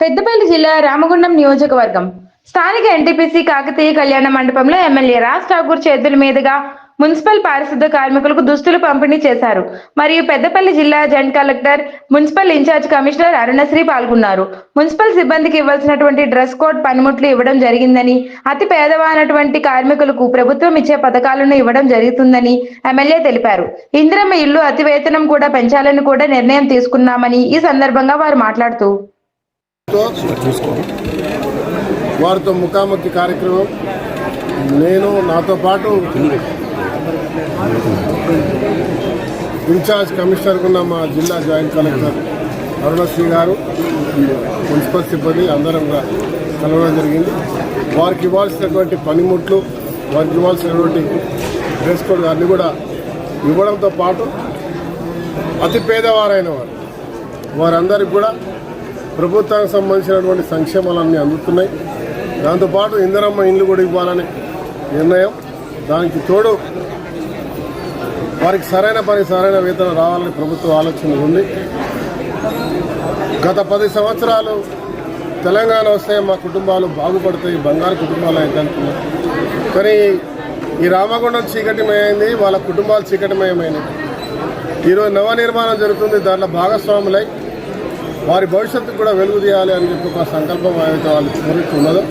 పెద్దపల్లి జిల్లా రామగుండం నియోజకవర్గం. స్థానిక ఎన్టీపీసీ కాకతీయ కళ్యాణ మండపంలో ఎమ్మెల్యే రాజ్ ఠాకూర్ చేతుల మీదుగా మున్సిపల్ పారిశుద్ధ కార్మికులకు దుస్తులు పంపిణీ చేశారు. మరియు పెద్దపల్లి జిల్లా joint collector municipal in-charge commissioner Arunasri పాల్గొన్నారు. మున్సిపల్ సిబ్బందికి ఇవ్వాల్సినటువంటి డ్రెస్ కోడ్ పనిముట్లు ఇవ్వడం జరిగిందని అతి పేదవానటువంటి కార్మికులకు ప్రభుత్వం ఇచ్చే పథకాలను ఇవ్వడం జరుగుతుందని ఎమ్మెల్యే తెలిపారు. ఇందిరమ్మ ఇల్లు అతివేతనం కూడా పెంచాలని కూడా నిర్ణయం తీసుకున్నామని ఈ సందర్భంగా వారు మాట్లాడుతూ వారితో ముఖాముఖి కార్యక్రమం. నేను నాతో పాటు ఇన్ఛార్జ్ కమిషనర్ ఉన్న మా జిల్లా జాయింట్ కలెక్టర్ అరుణశ్రీ గారు మున్సిపల్ సిబ్బంది అందరం కూడా కలవడం జరిగింది. వారికి ఇవ్వాల్సినటువంటి పనిముట్లు వారికి ఇవ్వాల్సినటువంటి డ్రెస్ కోడ్ అన్నీ కూడా ఇవ్వడంతో పాటు అతి పేదవారైన వారు వారందరికి కూడా ప్రభుత్వానికి సంబంధించినటువంటి సంక్షేమాలన్నీ అందుతున్నాయి. దాంతోపాటు ఇందరమ్మ ఇండ్లు కూడా ఇవ్వాలనే నిర్ణయం దానికి తోడు వారికి సరైన పని సరైన వేతనం రావాలని ప్రభుత్వ ఆలోచన ఉంది. గత పది సంవత్సరాలు తెలంగాణ వస్తే మా కుటుంబాలు బాగుపడతాయి బంగారు కుటుంబాలు అయితే అనుకున్నాం కానీ ఈ రామగుండం చీకటిమయమైంది వాళ్ళ కుటుంబాలు చీకటిమయమైనవి. ఈరోజు నవ నిర్మాణం జరుగుతుంది దాంట్లో భాగస్వాములై వారి భవిష్యత్తుకు కూడా వెలుగు తీయాలి అని చెప్పి ఒక సంకల్పం ఏదైతే వాళ్ళు ఉన్నదో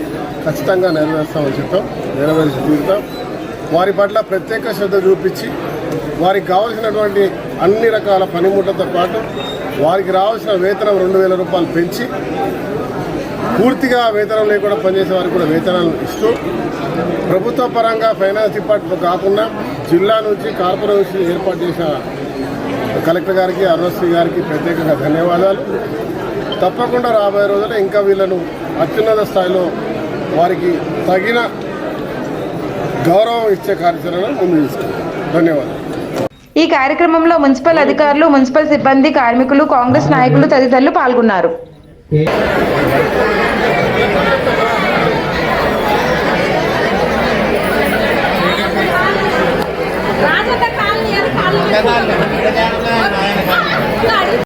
ఖచ్చితంగా నెరవేరుస్తామని చెప్తాం నెరవేర్చి తీరుతాం వారి పట్ల ప్రత్యేక శ్రద్ధ చూపించి వారికి కావాల్సినటువంటి అన్ని రకాల పనిముట్లతో పాటు వారికి రావాల్సిన వేతనం రెండు వేల రూపాయలు పెంచి పూర్తిగా వేతనం లేకుండా పనిచేసే వారికి కూడా వేతనాలు ఇస్తూ ప్రభుత్వ పరంగా ఫైనాన్స్ డిపార్ట్మెంట్ కాకుండా జిల్లా నుంచి కార్పొరేషన్ ఏర్పాటు చేసిన కలెక్టర్ గారికి అరుణశ్రీ గారికి ప్రత్యేకంగా ధన్యవాదాలు. తప్పకుండా రాబోయే రోజుల్లో ఇంకా వీళ్ళను అత్యున్నత స్థాయిలో వారికి తగిన గౌరవం ఇచ్చే కార్యాచరణను ముందు తీసుకుంటాం ధన్యవాదాలు. ఈ కార్యక్రమంలో మున్సిపల్ అధికారులు మున్సిపల్ సిబ్బంది కార్మికులు కాంగ్రెస్ నాయకులు తదితరులు పాల్గొన్నారు.